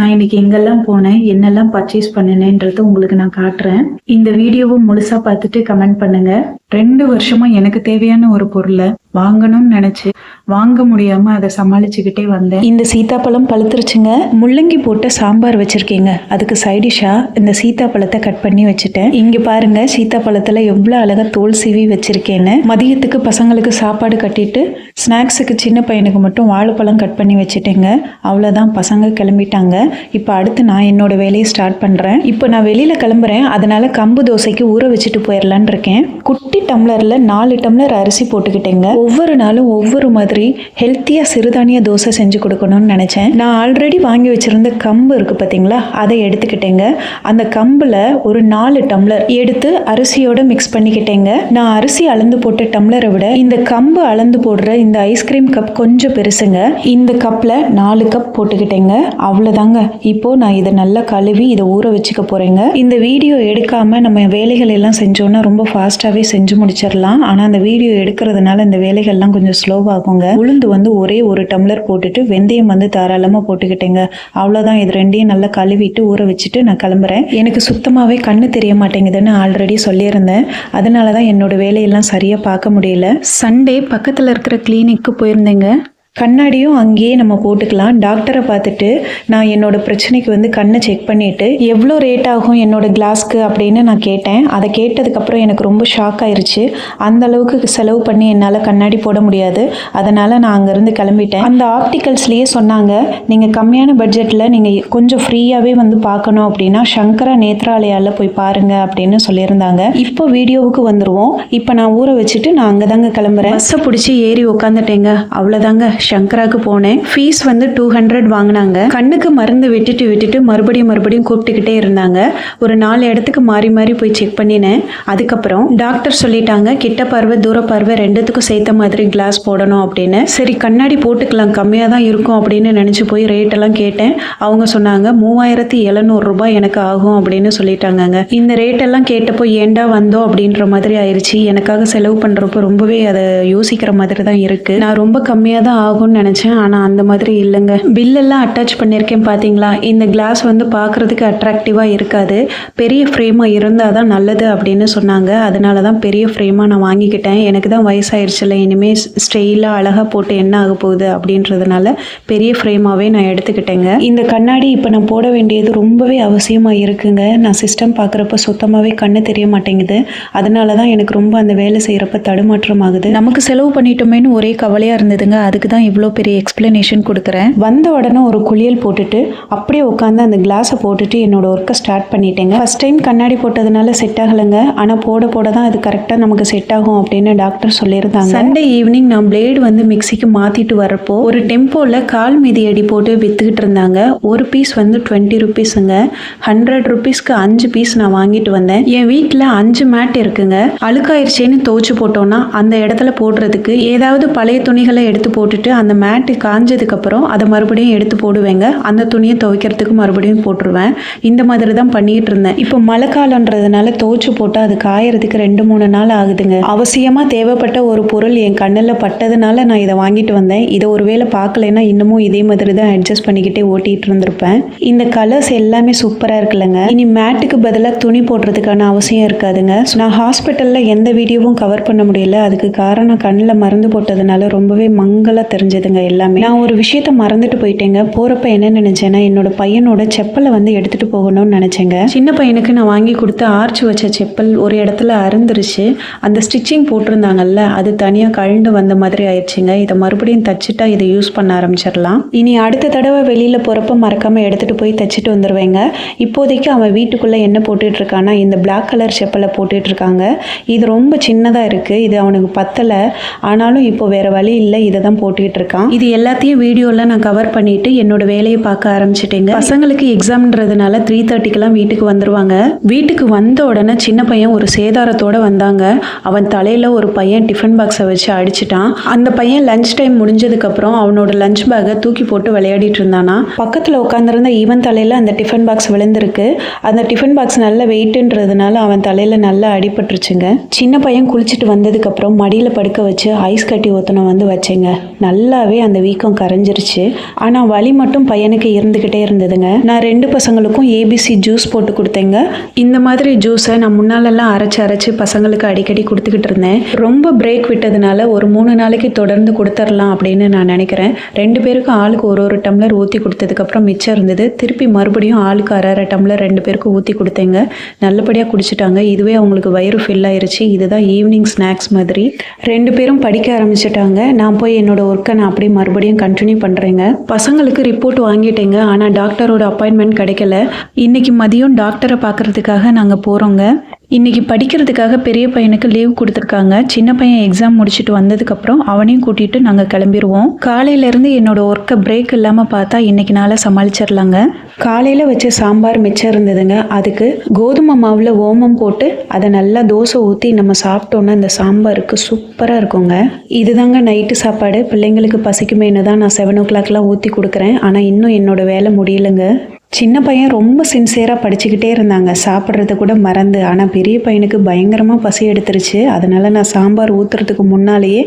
நான் இன்னைக்கு எங்கெல்லாம் போனேன் என்னெல்லாம் பர்ச்சேஸ் பண்ணினேன்றதை உங்களுக்கு நான் காட்டுறேன். இந்த வீடியோவும் முழுசா பார்த்துட்டு கமெண்ட் பண்ணுங்க. ரெண்டு வருஷமா எனக்கு தேவையான ஒரு பொருளை வாங்கணும்னு நினைச்சு வாங்க முடியாம அதை சமாளிச்சுக்கிட்டே வந்தேன். இந்த சீத்தாப்பழம் பழுத்துருச்சுங்க. முள்ளங்கி போட்ட சாம்பார் வச்சிருக்கீங்க. அதுக்கு சைடிஷா இந்த சீத்தாப்பழத்தை கட் பண்ணி வச்சுட்டேன். இங்க பாருங்க சீத்தாப்பழத்தில் எவ்வளோ அழகா தோல் சீவி வச்சிருக்கேன்னு. மதியத்துக்கு பசங்களுக்கு சாப்பாடு கட்டிட்டு ஸ்நாக்ஸுக்கு சின்ன பையனுக்கு மட்டும் வாழைப்பழம் கட் பண்ணி வச்சுட்டேங்க. அவ்வளோதான் பசங்க கிளம்பிட்டாங்க. இப்போ அடுத்து நான் என்னோட வேலையை ஸ்டார்ட் பண்ணுறேன் இப்போ நான் வெளியில் கிளம்புறேன். அதனால கம்பு தோசைக்கு ஊற வச்சுட்டு போயிடலான் இருக்கேன். குட்டி டம்ளரில் நாலு டம்ளர் அரிசி போட்டுக்கிட்டேங்க. ஒவ்வொரு நாளும் ஒவ்வொரு மாதிரி ஹெல்த்தியாக சிறுதானிய தோசை செஞ்சு கொடுக்கணும்னு நினச்சேன். நான் ஆல்ரெடி வாங்கி வச்சுருந்த கம்பு இருக்குது பார்த்தீங்களா அதை எடுத்துக்கிட்டேங்க. அந்த கம்பில் ஒரு நாலு டம்ளர் எடுத்து அரிசியோட மிக்ஸ் பண்ணிக்கிட்டேங்க. நான் அரிசி அளந்து போட்ட டம்ளரை விட இந்த கம்பு அளந்து போடுற இந்த ஐஸ்கிரீம் கப் கொஞ்சம் பெருசுங்க. இந்த கப்பில் நாலு கப் போட்டுக்கிட்டேங்க. அவ்வளோதாங்க இப்போ நான் இதை நல்லா கழுவி இதை ஊற வச்சுக்க போகிறேங்க இந்த வீடியோ எடுக்காமல் நம்ம வேலைகள் எல்லாம் செஞ்சோன்னா ரொம்ப ஃபாஸ்ட்டாகவே செஞ்சு முடிச்சிடலாம் ஆனால் அந்த வீடியோ எடுக்கிறதுனால இந்த வேலைகள்லாம் கொஞ்சம் ஸ்லோவாகுங்க உளுந்து வந்து ஒரே ஒரு டம்ளர் போட்டுட்டு வெந்தயம் வந்து தாராளமாக போட்டுக்கிட்டேங்க. அவ்வளோதான் இது ரெண்டையும் நல்லா கழுவிட்டு ஊற வச்சுட்டு நான் கிளம்புறேன். எனக்கு சுத்தமாகவே கண்ணு தெரிய மாட்டேங்குதுன்னு ஆல்ரெடி சொல்லியிருந்தேன். அதனால தான் என்னோட வேலையெல்லாம் சரியாக பார்க்க முடியல. சண்டே பக்கத்தில் இருக்கிற கிளினிக்கு போயிருந்தேங்க. கண்ணாடியும் அங்கேயே நம்ம போட்டுக்கலாம். டாக்டரை பார்த்துட்டு நான் என்னோட பிரச்சனைக்கு வந்து கண்ணை செக் பண்ணிட்டு எவ்வளோ ரேட் ஆகும் என்னோட கிளாஸ்க்கு அப்படின்னு நான் கேட்டேன். அதை கேட்டதுக்கப்புறம் எனக்கு ரொம்ப ஷாக் ஆயிடுச்சு அந்த அளவுக்கு செலவு பண்ணி என்னால் கண்ணாடி போட முடியாது. அதனால் நான் அங்கேருந்து கிளம்பிட்டேன். அந்த ஆப்டிக்கல்ஸ்லேயே சொன்னாங்க நீங்கள் கம்மியான பட்ஜெட்டில் நீங்கள் கொஞ்சம் ஃப்ரீயாகவே வந்து பார்க்கணும் அப்படின்னா சங்கரா நேத்ராலயாவில் போய் பாருங்க அப்படின்னு சொல்லியிருந்தாங்க. இப்போ வீடியோவுக்கு வந்துடுவோம் இப்போ நான் ஊற வச்சுட்டு நான் அங்கே தாங்க கிளம்புறேன். பஸ்ஸை பிடிச்சி ஏறி உட்காந்துட்டேங்க அவ்வளோதாங்க சங்கராக்கு போனேன். ஃபீஸ் வந்து டூ ஹண்ட்ரட் வாங்கினாங்க. கண்ணுக்கு மருந்து விட்டுட்டு விட்டுட்டு மறுபடியும் மறுபடியும் கூப்பிட்டுக்கிட்டே இருந்தாங்க. ஒரு நாலு இடத்துக்கு மாறி மாறி போய் செக் பண்ணினேன். அதுக்கப்புறம் டாக்டர் சொல்லிட்டாங்க கிட்ட பார்வை தூர பார்வை ரெண்டுத்துக்கும் சேர்த்த மாதிரி கிளாஸ் போடணும் அப்படின்னு. சரி கண்ணாடி போட்டுக்கலாம் கம்மியாக தான் இருக்கும் அப்படின்னு நினச்சி போய் ரேட்டெல்லாம் கேட்டேன். அவங்க சொன்னாங்க மூவாயிரத்தி ரூபாய் எனக்கு ஆகும் அப்படின்னு சொல்லிட்டாங்க இந்த ரேட்டெல்லாம் கேட்டப்போ ஏண்டா வந்தோம்? அப்படின்ற மாதிரி ஆயிடுச்சு எனக்காக செலவு பண்ணுறப்போ ரொம்பவே அதை யோசிக்கிற மாதிரி தான் இருக்குது நான் ரொம்ப கம்மியாக தான் ஆகும்னு நினச்சேன். ஆனால் அந்த மாதிரி இல்லைங்க. பில்லெல்லாம் அட்டாச் பண்ணியிருக்கேன் பார்த்தீங்களா இந்த கிளாஸ் வந்து பார்க்குறதுக்கு அட்ராக்டிவாக இருக்காது. பெரிய ஃப்ரேமாக இருந்தால் தான் நல்லது அப்படின்னு சொன்னாங்க. அதனால தான் பெரிய ஃப்ரேமாக நான் வாங்கிக்கிட்டேன். எனக்கு தான் வயசாயிருச்சுல. இனிமேல் ஸ்டெயிலாக அழகாக போட்டு என்ன ஆக போகுது அப்படின்றதுனால பெரிய ஃப்ரேமாகவே நான் எடுத்துக்கிட்டேங்க. இந்த கண்ணாடி இப்போ நான் போட வேண்டியது ரொம்பவே அவசியமாக இருக்குங்க. நான் சிஸ்டம் பார்க்குறப்ப சுத்தமாகவே கண்ணு தெரிய மாட்டேங்குது. அதனால தான் எனக்கு ரொம்ப அந்த வேலை செய்கிறப்ப தடுமாற்றம் ஆகுது நமக்கு செலவு பண்ணிட்டோமேன்னு ஒரே கவலையாக இருந்ததுங்க. அதுக்கு தான் இவ்வளோ பெரிய எக்ஸ்பிளனேஷன் கொடுக்குறேன். வந்த உடனே ஒரு குளியல் போட்டுட்டு அப்படியே உட்காந்து அந்த கிளாஸை போட்டுட்டு என்னோட ஒர்க்கை ஸ்டார்ட் பண்ணிட்டேங்க. ஃபர்ஸ்ட் டைம் கண்ணாடி போட்டதுனால செட் ஆகலைங்க. ஆனால் போட போட தான் அது கரெக்டாக நமக்கு செட் ஆகும் அப்படின்னு டாக்டர் சொல்லியிருந்தாங்க. சண்டே ஈவினிங் நான் பிளேடு வந்து மிக்சிக்கு மாற்றிட்டு வரப்போ ஒரு டெம்போவில் கால் மீதி அடி போட்டு விற்றுக்கிட்டு இருந்தாங்க. ஒரு பீஸ் வந்து டுவெண்ட்டி ருபீஸுங்க ஹண்ட்ரட் ருபீஸ்க்கு அஞ்சு பீஸ் நான் வாங்கிட்டு வந்தேன். என் வீட்டில் அஞ்சு மேட் இருக்குங்க. அழுக்காயிருச்சேன்னு துவச்சி போட்டோன்னா அந்த இடத்துல போடுறதுக்கு ஏதாவது பழைய துணிகளை எடுத்து போட்டுட்டு அந்த மேட்டு காஞ்சதுக்கப்புறம் அதை மறுபடியும் எடுத்து போடுவேங்க. அந்த துணியை துவைக்கிறதுக்கு மறுபடியும் போட்டுருவேன். இந்த மாதிரி தான் பண்ணிகிட்டு இருந்தேன். இப்போ மழை காலன்றதுனால துவைச்சு போட்டால் அது காயறதுக்கு ரெண்டு மூணு நாள் ஆகுதுங்க. அவசியமாக தேவைப்பட்ட ஒரு பொருள் என் கண்ணில் பட்டதுனால நான் இதை வாங்கிட்டு வந்தேன். இதை ஒருவேளை பார்க்கலைன்னா இன்னமும் இதே மாதிரி தான் அட்ஜஸ்ட் பண்ணிக்கிட்டே ஓட்டிகிட்டு இருந்திருப்பேன். இந்த கலர்ஸ் எல்லாமே சூப்பராக இருக்குல்லங்க. இனி மேட்டுக்கு பதிலாக துணி போடுறதுக்கான அவசியம் இருக்காதுங்க. நான் ஹாஸ்பிட்டலில் எந்த வீடியோவும் கவர் பண்ண முடியல. அதுக்கு காரணம் கண்ணில் மருந்து போட்டதுனால ரொம்பவே மங்கலாக தெரிஞ்சதுங்க எல்லாமே. நான் ஒரு விஷயத்த மறந்துட்டு போயிட்டேங்க. போகிறப்ப என்ன நினச்சேன்னா என்னோட பையனோட செப்பலை வந்து எடுத்துகிட்டு போகணும்னு நினச்சேங்க. சின்ன பையனுக்கு நான் வாங்கி கொடுத்து ஆர்ச் வச்ச செப்பல் ஒரு இடத்துல அறுந்துருச்சு அந்த ஸ்டிச்சிங் போட்டிருந்தாங்கல்ல அது தனியாக கழண்டு வந்த மாதிரி ஆயிடுச்சுங்க. இதை மறுபடியும் தச்சுட்டா இதை யூஸ் பண்ண ஆரம்பிச்சிடலாம். இனி அடுத்த தடவை வெளியில் போகிறப்ப மறக்காமல் எடுத்துகிட்டு போய் தச்சுட்டு வந்துடுவேங்க இப்போதைக்கு அவன் வீட்டுக்குள்ளே என்ன போட்டுட்டு இருக்கான்னா இந்த பிளாக் கலர் செப்பலை போட்டுட்டு இருக்காங்க இது ரொம்ப சின்னதாக இருக்குது இது அவனுக்கு பத்தலை. ஆனாலும் இப்போ வேறு வழி இல்லை. இதை தான் போட்டுக்கிட்டு இருக்கான் இது எல்லாத்தையும் வீடியோவில் நான் கவர் பண்ணிட்டு என்னோட வேலையை பார்க்க ஆரம்பிச்சிட்டேங்க. பசங்களுக்கு எக்ஸாம்ன்றதுனால த்ரீ தேர்ட்டிக்கெல்லாம் வீட்டுக்கு வந்துருவாங்க. வீட்டுக்கு வந்த உடனே சின்ன பையன் ஒரு சேதாரத்தோட வந்தாங்க. அவன் தலையில் ஒரு பையன் டிஃபன் பாக்ஸை வச்சு அடிச்சிட்டான். அந்த பையன் லஞ்ச் டைம் முடிஞ்சதுக்கப்புறம் அவனோட லஞ்ச் பேக்கை தூக்கி போட்டு விளையாடிட்டு இருந்தானா. பக்கத்தில் உட்காந்துருந்த இவன் தலையில் அந்த டிஃபன் பாக்ஸ் விழுந்திருக்கு. அந்த டிஃபன் பாக்ஸ் நல்ல வெயிட்டுன்றதுனால அவன் தலையில் நல்லா அடிபட்டுருச்சுங்க. சின்ன பையன் குளிச்சுட்டு வந்ததுக்கப்புறம் மடியில் படுக்க வச்சு ஐஸ் கட்டி ஒத்தனை வந்து வச்சேங்க. நல்ல நல்லாவே அந்த வீக்கம் கரைஞ்சிருச்சு. ஆனால் வலி மட்டும் பையனுக்கு இருந்துக்கிட்டே இருந்ததுங்க. நான் ரெண்டு பசங்களுக்கும் ஏபிசி ஜூஸ் போட்டு கொடுத்தேங்க. இந்த மாதிரி ஜூஸை நான் முன்னாலெல்லாம் அரைச்சி அரைச்சி பசங்களுக்கு அடிக்கடி கொடுத்துக்கிட்டு இருந்தேன். ரொம்ப பிரேக் விட்டதுனால ஒரு மூணு நாளைக்கு தொடர்ந்து கொடுத்துர்லாம் அப்படின்னு நான் நினைக்கிறேன். ரெண்டு பேருக்கும் ஆளுக்கு ஒரு ஒரு டம்ளர் ஊற்றி கொடுத்ததுக்கப்புறம் மிச்சம் இருந்தது. திருப்பி மறுபடியும் ஆளுக்கு அரை அரை டம்ளர் ரெண்டு பேருக்கும் ஊற்றி கொடுத்தேங்க. நல்லபடியாக குடிச்சிட்டாங்க. இதுவே அவங்களுக்கு வயிறு ஃபில் ஆயிருச்சு. இதுதான் ஈவினிங் ஸ்நாக்ஸ் மாதிரி. ரெண்டு பேரும் படிக்க ஆரம்பிச்சிட்டாங்க. நான் போய் என்னோட ஒர்க்கை நான் அப்படியே மறுபடியும் கண்டினியூ பண்ணுறேங்க பசங்களுக்கு ரிப்போர்ட் வாங்கிட்டேங்க. ஆனால் டாக்டரோட அப்பாயின்மெண்ட் கிடைக்கல. இன்னைக்கு மதியம் டாக்டரை பார்க்கறதுக்காக நாங்கள் போகிறோங்க இன்றைக்கி படிக்கிறதுக்காக பெரிய பையனுக்கு லீவ் கொடுத்துருக்காங்க. சின்ன பையன் எக்ஸாம் முடிச்சுட்டு வந்ததுக்கப்புறம் அவனையும் கூட்டிகிட்டு நாங்கள் கிளம்பிடுவோம் காலையிலேருந்து என்னோட ஒர்க்கை பிரேக் இல்லாமல் பார்த்தா இன்னைக்கு நாளாக சமாளிச்சிடலாங்க காலையில் வச்ச சாம்பார் மிச்சம் இருந்ததுங்க. அதுக்கு கோதுமை மாவில் ஓமம் போட்டு அதை நல்லா தோசை ஊற்றி நம்ம சாப்பிட்டோன்னா இந்த சாம்பாருக்கு சூப்பராக இருக்குங்க. இதுதாங்க நைட்டு சாப்பாடு. பிள்ளைங்களுக்கு பசிக்குமேனு தான் நான் செவன் ஓ கிளாக்லாம் ஊற்றி கொடுக்குறேன். ஆனால் இன்னும் என்னோட வேலை முடியலைங்க. சின்ன பையன் ரொம்ப சின்சியராக படிச்சுக்கிட்டே இருந்தாங்க. சாப்பிட்றத கூட மறந்து. ஆனால் பெரிய பையனுக்கு பயங்கரமாக பசி எடுத்துருச்சு. அதனால் நான் சாம்பார் ஊற்றுறதுக்கு முன்னாலேயே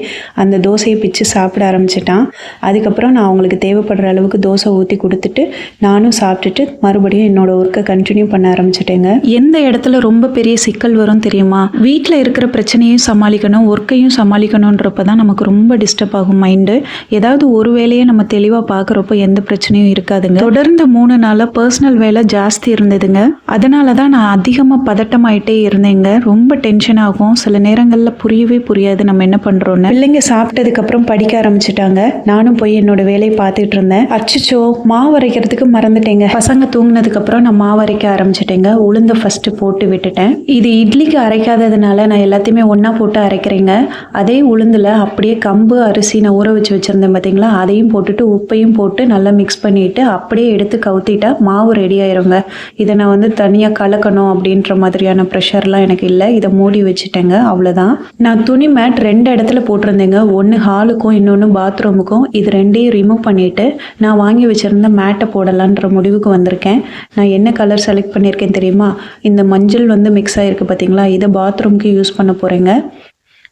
அந்த தோசையை பிச்சு சாப்பிட ஆரம்பிச்சிட்டான். அதுக்கப்புறம் நான் அவங்களுக்கு தேவைப்படுற அளவுக்கு தோசை ஊற்றி கொடுத்துட்டு நானும் சாப்பிட்டுட்டு மறுபடியும் என்னோட ஒர்க்கை கண்டினியூ பண்ண ஆரம்பிச்சிட்டேங்க. எந்த இடத்துல ரொம்ப பெரிய சிக்கல் வரும் தெரியுமா? வீட்டில் இருக்கிற பிரச்சனையும் சமாளிக்கணும் ஒர்க்கையும் சமாளிக்கணுன்றப்ப தான் நமக்கு ரொம்ப டிஸ்டர்ப் ஆகும் மைண்டு ஏதாவது ஒரு வேலையை நம்ம தெளிவாக பார்க்குறப்போ எந்த பிரச்சனையும் இருக்காதுங்க. தொடர்ந்து மூணு நாளாக பர்சனல் வேலை ஜாஸ்தி இருந்ததுங்க. அதனால தான் நான் அதிகமாக பதட்டமாயிட்டே இருந்தேங்க. ரொம்ப டென்ஷன் ஆகும். சில நேரங்களில் புரியவே புரியாது. நம்ம என்ன பண்ணுறோன்னு பிள்ளைங்க சாப்பிட்டதுக்கப்புறம் படிக்க ஆரம்பிச்சிட்டாங்க. நானும் போய் என்னோட வேலையை பார்த்துட்டு இருந்தேன். அச்சச்சோ மாவு அரைக்கிறதுக்கு மறந்துட்டேங்க. பசங்க தூங்கினதுக்கப்புறம் நான் மாவு அரைக்க ஆரம்பிச்சிட்டேங்க. உளுந்த ஃபஸ்ட்டு போட்டு விட்டுட்டேன். இது இட்லிக்கு அரைக்காததுனால நான் எல்லாத்தையுமே ஒன்றா போட்டு அரைக்கிறேங்க. அதே உளுந்தில் அப்படியே கம்பு அரிசி நான் ஊற வச்சு வச்சுருந்தேன் பார்த்தீங்களா அதையும் போட்டுட்டு உப்பையும் போட்டு நல்லா மிக்ஸ் பண்ணிவிட்டு அப்படியே எடுத்து கவுத்திட்டா மாவு ரெடி ஆயிருங்க. இதை நான் வந்து தனியாக கலக்கணும் அப்படின்ற மாதிரியான ப்ரெஷர்லாம் எனக்கு இல்லை. இதை மூடி வச்சுட்டேங்க. அவ்வளோதான் நான் துணி மேட் ரெண்டு இடத்துல போட்டிருந்தேங்க. ஒன்று ஹாலுக்கும் இன்னொன்று பாத்ரூமுக்கும் இது ரெண்டையும் ரிமூவ் பண்ணிவிட்டு நான் வாங்கி வச்சுருந்த மேட்டை போடலான்ற முடிவுக்கு வந்திருக்கேன். நான் என்ன கலர் செலக்ட் பண்ணியிருக்கேன் தெரியுமா? இந்த மஞ்சள் வந்து மிக்ஸ் ஆகிருக்கு பார்த்தீங்களா இதை பாத்ரூம்க்கு யூஸ் பண்ண போகிறேங்க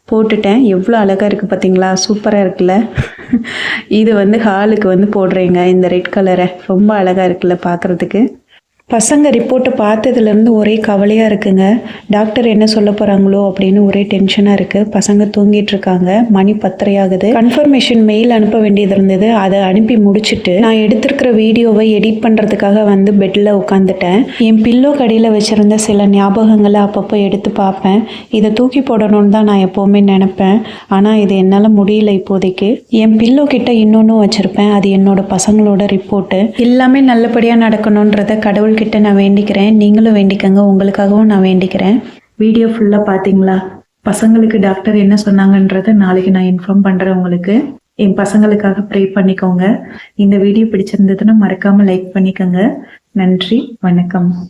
போட்டுட்டேன். எவ்வளோ அழகாக இருக்குது பார்த்தீங்களா சூப்பராக இருக்குல்ல? இது வந்து ஹாலுக்கு வந்து போடுறேங்க இந்த ரெட் கலரை ரொம்ப அழகாக இருக்குல்ல பார்க்குறதுக்கு பசங்க ரிப்போர்ட்டை பார்த்ததுலேருந்து ஒரே கவலையாக இருக்குங்க. டாக்டர் என்ன சொல்ல போகிறாங்களோ அப்படின்னு ஒரே டென்ஷனாக இருக்குது பசங்க தூங்கிட்டு இருக்காங்க. மணி பத்தரை ஆகுது கன்ஃபர்மேஷன் மெயில் அனுப்ப வேண்டியது இருந்தது. அதை அனுப்பி முடிச்சுட்டு நான் எடுத்திருக்கிற வீடியோவை எடிட் பண்ணுறதுக்காக வந்து பெட்டில் உட்காந்துட்டேன் என் பில்லோ கடையில் வச்சுருந்த சில ஞாபகங்களை அப்பப்போ எடுத்து பார்ப்பேன். இதை தூக்கி போடணும்னு தான் நான் எப்போவுமே நினப்பேன். ஆனால் இது என்னால் முடியல இப்போதைக்கு. என் பில்லோ கிட்ட இன்னொன்றும் வச்சுருப்பேன். அது என்னோட பசங்களோட ரிப்போர்ட்டு. எல்லாமே நல்லபடியாக நடக்கணுன்றத கடவுள் கடவுள்கிட்ட நான் வேண்டிக்கிறேன். நீங்களும் வேண்டிக்கங்க. உங்களுக்காகவும் நான் வேண்டிக்கிறேன். வீடியோ ஃபுல்லாக பார்த்தீங்களா பசங்களுக்கு டாக்டர் என்ன சொன்னாங்கன்றத நாளைக்கு நான் இன்ஃபார்ம் பண்ணுறேன் உங்களுக்கு. என் பசங்களுக்காக ப்ரே பண்ணிக்கோங்க. இந்த வீடியோ பிடிச்சிருந்ததுன்னா மறக்காமல் லைக் பண்ணிக்கோங்க. நன்றி. வணக்கம்.